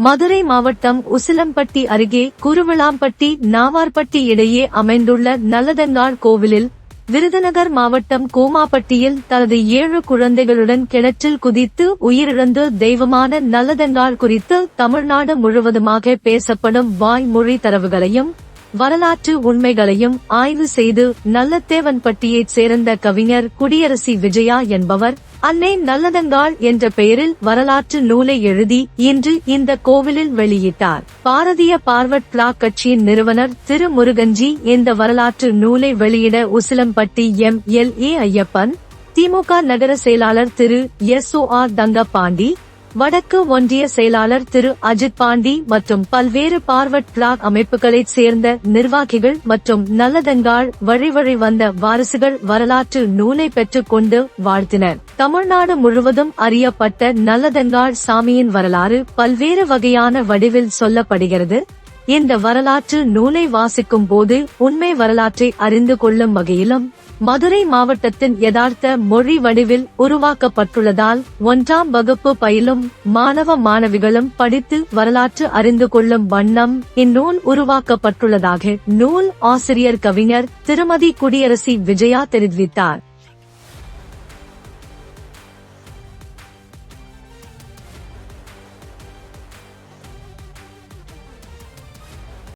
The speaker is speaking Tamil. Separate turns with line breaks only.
மதுரை மாவட்டம் உசிலம்பட்டி அருகே குருவிளாம்பட்டி நாவார்பட்டி இடையே அமைந்துள்ள நல்லதங்காள் கோவிலில் விருதுநகர் மாவட்டம் கோமாப்பட்டியில் தனது ஏழு குழந்தைகளுடன் கிணற்றில் குதித்து உயிரிழந்து தெய்வமான நல்லதங்காள் குறித்து தமிழ்நாடு முழுவதுமாக பேசப்படும் வாய்மொழி தரவுகளையும் வரலாற்று உண்மைகளையும் ஆய்வு செய்து நல்லத்தேவன்பட்டியைச் சேர்ந்த கவிஞர் குடியரசி விஜயா என்பவர் அன்னை நல்லதங்காள் என்ற பெயரில் வரலாற்று நூலை எழுதி இன்று இந்த கோவிலில் வெளியிட்டார். பாரதிய பார்வர்ட் பிளாக் கட்சியின் நிறுவனர் திரு முருகன்ஜி இந்த வரலாற்று நூலை வெளியிட Usilampatti M. L. A. Ayyappan DMK நகர செயலாளர் Thiru S. O. R. Thangapandi வடக்கு ஒன்றிய செயலாளர் திரு அஜித் பாண்டி மற்றும் பல்வேறு பார்வர்ட் பிளாக் அமைப்புகளைச் சேர்ந்த நிர்வாகிகள் மற்றும் நல்லதங்காள் வழி வழி வந்த வாரிசுகள் வரலாற்று நூலை பெற்றுக் கொண்டு வாழ்த்தினர். தமிழ்நாடு முழுவதும் அறியப்பட்ட நல்லதங்காள் சாமியின் வரலாறு பல்வேறு வகையான வடிவில் சொல்லப்படுகிறது. இந்த வரலாற்று நூலை வாசிக்கும் போது உண்மை வரலாற்றை அறிந்து கொள்ளும் வகையிலும் மதுரை மாவட்டத்தின் யதார்த்த மொழி வடிவில் உருவாக்கப்பட்டுள்ளதால் ஒன்றாம் வகுப்பு பயிலும் மாணவ மாணவிகளும் படித்து வரலாற்று அறிந்து கொள்ளும் வண்ணம் இந்நூல் உருவாக்கப்பட்டுள்ளதாக நூல் ஆசிரியர் கவிஞர் திருமதி குடியரசி விஜயா தெரிவித்தார்.